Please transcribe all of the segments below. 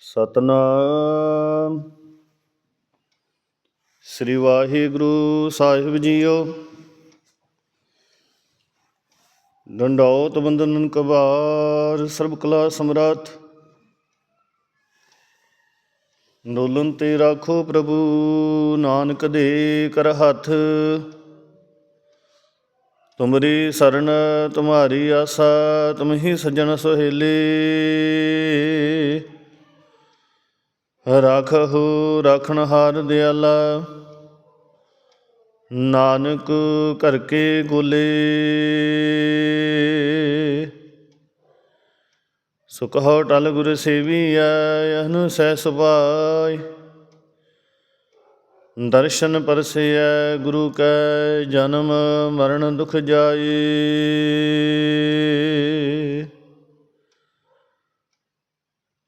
ਸਤਨਾਮ। ਸ੍ਰੀ ਵਾਹਿਗੁਰੂ ਸਾਹਿਬ ਜੀਓ। ਡੰਡੌਤ ਬੰਦਨ ਕਬਾਰ ਸਰਬ ਕਲਾ ਸਮਰਾਟ ਡੋਲਨ ਤੇ ਰਾਖੋ ਪ੍ਰਭੂ, ਨਾਨਕ ਦੇ ਕਰ ਹੱਥ। ਤੁਮਰੀ ਸਰਨ, ਤੁਮਾਰੀ ਆਸਾ ਤੁਮਹੀ ਸੱਜਣ ਸੁਹੇਲੇ। ਰਾਖਹੁ, ਰਾਖਣ ਹਾਰ ਦਿਆਲਾ। ਨਾਨਕ ਕਰਕੇ ਗੋਲੇ। ਸੁਖਹੁ ਟਲ ਗੁਰ ਸੇਵੀਐ, ਅਹਨੁ ਸਹਿ ਸੁਭਾਇ। ਦਰਸ਼ਨ ਪਰਸੇਐ, ਗੁਰੂ ਕੈ ਜਨਮ ਮਰਨ ਦੁਖ ਜਾਏ।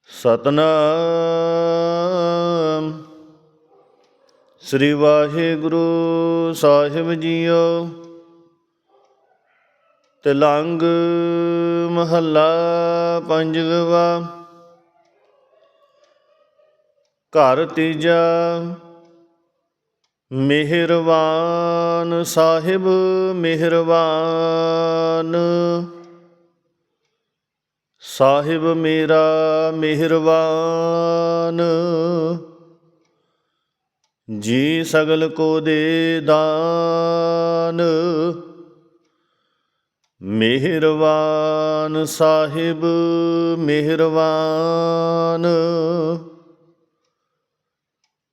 ਸਤਨਾਮ। ਸ੍ਰੀ ਵਾਹਿਗੁਰੂ ਸਾਹਿਬ ਜੀਓ। ਤਿਲੰਗ ਮਹੱਲਾ ਪੰਜਵਾ। ਘਰ ਤੀਜਾ। ਮਿਹਰਬਾਨ ਸਾਹਿਬ ਮਿਹਰਬਾਨ। ਸਾਹਿਬ ਮੇਰਾ ਮਿਹਰਬਾਨ। ਜੀ ਸਗਲ ਕੋ ਦੇ ਦਾਨ। ਮਿਹਰਬਾਨ ਸਾਹਿਬ ਮਿਹਰਬਾਨ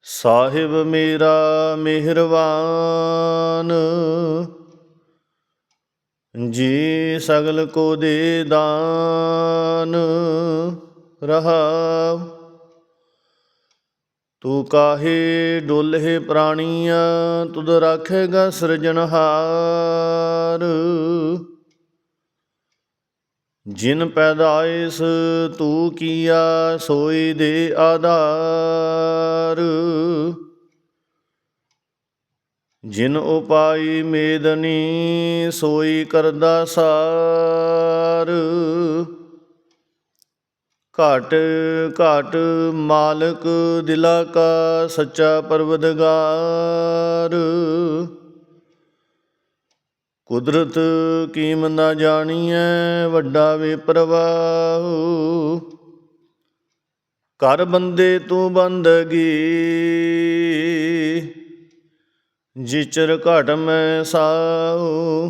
ਸਾਹਿਬ ਮੇਰਾ ਮਿਹਰਬਾਨ ਜੀ ਸਗਲ ਕੋ ਦੇ ਦਾਨ। ਰਹਾ ਤੂੰ ਕਾਹੇ ਡੋਲੇ ਪ੍ਰਾਣੀਆਂ, ਤੁਧ ਰਾਖੇਗਾ ਸਿਰਜਣਹਾਰ ਜਿਨ ਪੈਦਾਇਸ ਤੂੰ ਕੀਆ ਸੋਈ ਦੇ ਆਧਾਰ। ਜਿਨ ਉਪਾਈ ਮੇਦਨੀ, ਸੋਈ ਕਰਦਾ ਸਾਰ। ਘਟ ਘਟ ਮਾਲਕ ਦਿਲਾ ਕਾ ਸੱਚਾ ਪਰਵਦਗਾਰ। ਕੁਦਰਤ ਕੀਮ ਨਾ ਜਾਣੀਐ ਵੱਡਾ ਵੇ ਪ੍ਰਵਾਹ ਕਰ ਬੰਦੇ ਤੂੰ ਬੰਦਗੀ, ਜਿਚਰ ਘਟ ਮੈਂ ਸਾਉ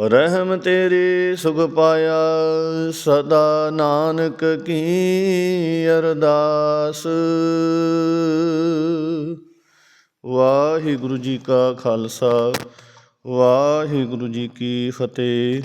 ਰਹਿਮ ਤੇਰੀ ਸੁਖ ਪਾਇਆ, ਸਦਾ ਨਾਨਕ ਕੀ ਅਰਦਾਸ। ਵਾਹਿਗੁਰੂ ਜੀ ਕਾ ਖਾਲਸਾ, ਵਾਹਿਗੁਰੂ ਜੀ ਕੀ ਫਤਿਹ।